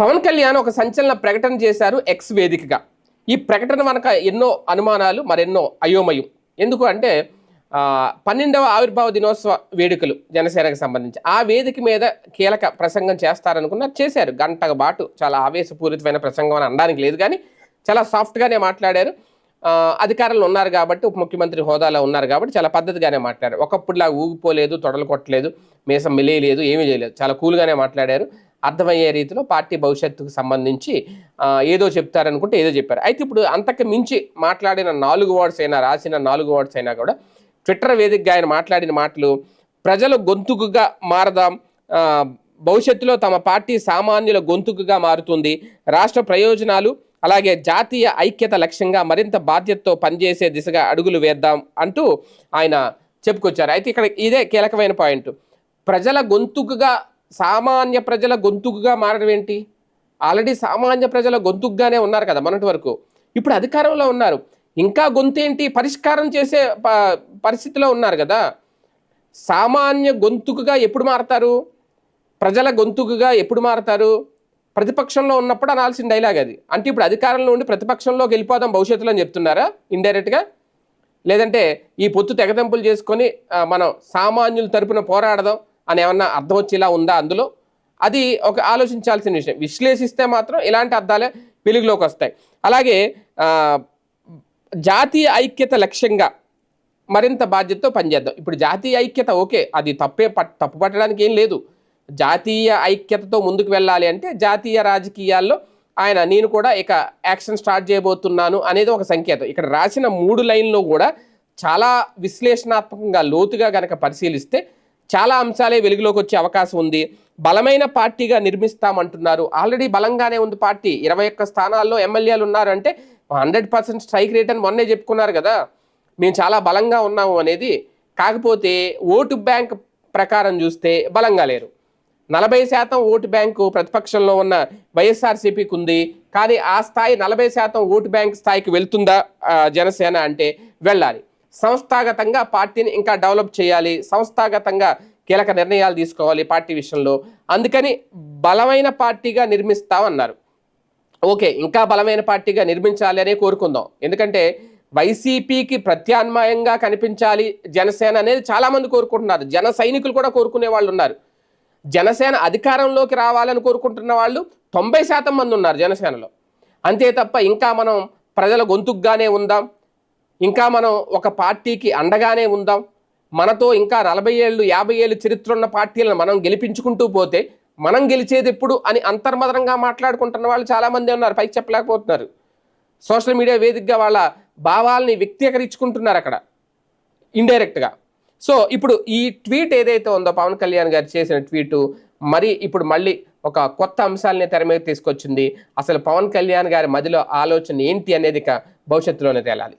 పవన్ కళ్యాణ్ ఒక సంచలన ప్రకటన చేశారు ఎక్స్ వేదికగా. ఈ ప్రకటన వెనక ఎన్నో అనుమానాలు మరెన్నో అయోమయం. ఎందుకు అంటే పన్నెండవ ఆవిర్భావ దినోత్సవ వేడుకలు జనసేనకు సంబంధించి. ఆ వేదిక మీద కీలక ప్రసంగం చేస్తారనుకున్నారు చేశారు. గంట బాటు చాలా ఆవేశపూరితమైన ప్రసంగం అని అనడానికి లేదు కానీ చాలా సాఫ్ట్గానే మాట్లాడారు. అధికారులు అధికారంలో ఉన్నారు కాబట్టి ఉప ముఖ్యమంత్రి హోదాలో ఉన్నారు కాబట్టి చాలా పద్ధతిగానే మాట్లాడారు. ఒకప్పుడులా ఊగిపోలేదు తొడలు కొట్టలేదు మీసం మిలేయలేదు ఏమీ చేయలేదు. చాలా కూల్గానే మాట్లాడారు. అర్థమయ్యే రీతిలో పార్టీ భవిష్యత్తుకు సంబంధించి ఏదో చెప్తారనుకుంటే ఏదో చెప్పారు. అయితే ఇప్పుడు అంతకు మించి మాట్లాడిన నాలుగు వర్డ్స్ అయినా రాసిన నాలుగు వర్డ్స్ అయినా కూడా ట్విట్టర్ వేదికగా ఆయన మాట్లాడిన మాటలు ప్రజల గొంతుకుగా మారదాం భవిష్యత్తులో తమ పార్టీ సామాన్యుల గొంతుకుగా మారుతుంది రాష్ట్ర ప్రయోజనాలు అలాగే జాతీయ ఐక్యత లక్ష్యంగా మరింత బాధ్యతతో పనిచేసే దిశగా అడుగులు వేద్దాం అంటూ ఆయన చెప్పుకొచ్చారు. అయితే ఇక్కడ ఇదే కీలకమైన పాయింట్. ప్రజల గొంతుకుగా సామాన్య ప్రజల గొంతుకుగా మారడం ఏంటి? ఆల్రెడీ సామాన్య ప్రజల గొంతుకుగానే ఉన్నారు కదా మొన్నటి వరకు. ఇప్పుడు అధికారంలో ఉన్నారు. ఇంకా గొంతేంటి? పరిష్కారం చేసే ప- పరిస్థితిలో ఉన్నారు కదా. సామాన్య గొంతుకుగా ఎప్పుడు మారతారు? ప్రజల గొంతుకుగా ఎప్పుడు మారతారు? ప్రతిపక్షంలో ఉన్నప్పుడు అనాల్సిన డైలాగ్ అది. అంటే ఇప్పుడు అధికారంలో ఉండి ప్రతిపక్షంలోకి వెళ్ళిపోదాం భవిష్యత్తులో అని చెప్తున్నారా? ఇండైరెక్ట్గా లేదంటే ఈ పొత్తు తెగదెంపులు చేసుకొని మనం సామాన్యుల తరపున పోరాడదాం. అని ఏమన్నా అర్థం వచ్చేలా ఉందా అందులో? అది ఒక ఆలోచించాల్సిన విషయం. విశ్లేషిస్తే మాత్రం ఇలాంటి అర్థాలే వెలుగులోకి వస్తాయి. అలాగే జాతీయ ఐక్యత లక్ష్యంగా మరింత బాధ్యతతో పనిచేద్దాం. ఇప్పుడు జాతీయ ఐక్యత ఓకే అది తప్పే పట్ తప్పు పట్టడానికి ఏం లేదు. జాతీయ ఐక్యతతో ముందుకు వెళ్ళాలి అంటే జాతీయ రాజకీయాల్లో ఆయన నేను కూడా ఇక యాక్షన్ స్టార్ట్ చేయబోతున్నాను అనేది ఒక సంకేతం. ఇక్కడ రాసిన మూడు లైన్లో కూడా చాలా విశ్లేషణాత్మకంగా లోతుగా గనక పరిశీలిస్తే చాలా అంశాలే వెలుగులోకి వచ్చే అవకాశం ఉంది. బలమైన పార్టీగా నిర్మిస్తామంటున్నారు. ఆల్రెడీ బలంగానే ఉంది పార్టీ. ఇరవై ఒక్క స్థానాల్లో ఎమ్మెల్యేలు ఉన్నారు అంటే హండ్రెడ్ పర్సెంట్ స్ట్రైక్ రేట్ అని మొన్నే చెప్పుకున్నారు కదా. మేము చాలా బలంగా ఉన్నాము అనేది. కాకపోతే ఓటు బ్యాంక్ ప్రకారం చూస్తే బలంగా లేరు. నలభై శాతం ఓటు బ్యాంకు ప్రతిపక్షంలో ఉన్న వైఎస్ఆర్సీపీకి ఉంది. కానీ ఆ స్థాయి నలభై శాతం ఓటు బ్యాంక్ స్థాయికి వెళ్తుందా జనసేన అంటే వెళ్ళాలి. సంస్థాగతంగా పార్టీని ఇంకా డెవలప్ చేయాలి సంస్థాగతంగా కీలక నిర్ణయాలు తీసుకోవాలి పార్టీ విషయంలో. అందుకని బలమైన పార్టీగా నిర్మిస్తామన్నారు. ఓకే ఇంకా బలమైన పార్టీగా నిర్మించాలి అనే కోరుకుందాం. ఎందుకంటే వైసీపీకి ప్రత్యామ్నాయంగా కనిపించాలి జనసేన అనేది చాలామంది కోరుకుంటున్నారు. జన సైనికులు కూడా కోరుకునే వాళ్ళు ఉన్నారు. జనసేన అధికారంలోకి రావాలని కోరుకుంటున్న వాళ్ళు తొంభై శాతం మంది ఉన్నారు జనసేనలో. అంతే తప్ప ఇంకా మనం ప్రజల గొంతుగానే ఉందాం. ఇంకా మనం ఒక పార్టీకి అండగానే ఉందాం. మనతో ఇంకా నలభై ఏళ్ళు యాభై ఏళ్ళు చరిత్ర ఉన్న పార్టీలను మనం గెలిపించుకుంటూ పోతే మనం గెలిచేది ఎప్పుడు అని అంతర్మదనంగా మాట్లాడుకుంటున్న వాళ్ళు చాలామంది ఉన్నారు పైకి చెప్పలేకపోతున్నారు. సోషల్ మీడియా వేదికగా వాళ్ళ భావాల్ని వ్యక్తీకరించుకుంటున్నారు అక్కడ ఇండైరెక్ట్గా. సో ఇప్పుడు ఈ ట్వీట్ ఏదైతే ఉందో పవన్ కళ్యాణ్ గారు చేసిన ట్వీటు మరి ఇప్పుడు మళ్ళీ ఒక కొత్త అంశాలని తెర మీద తీసుకొచ్చింది. అసలు పవన్ కళ్యాణ్ గారి మదిలో ఆలోచన ఏంటి అనేది ఇక భవిష్యత్తులోనే తేలాలి.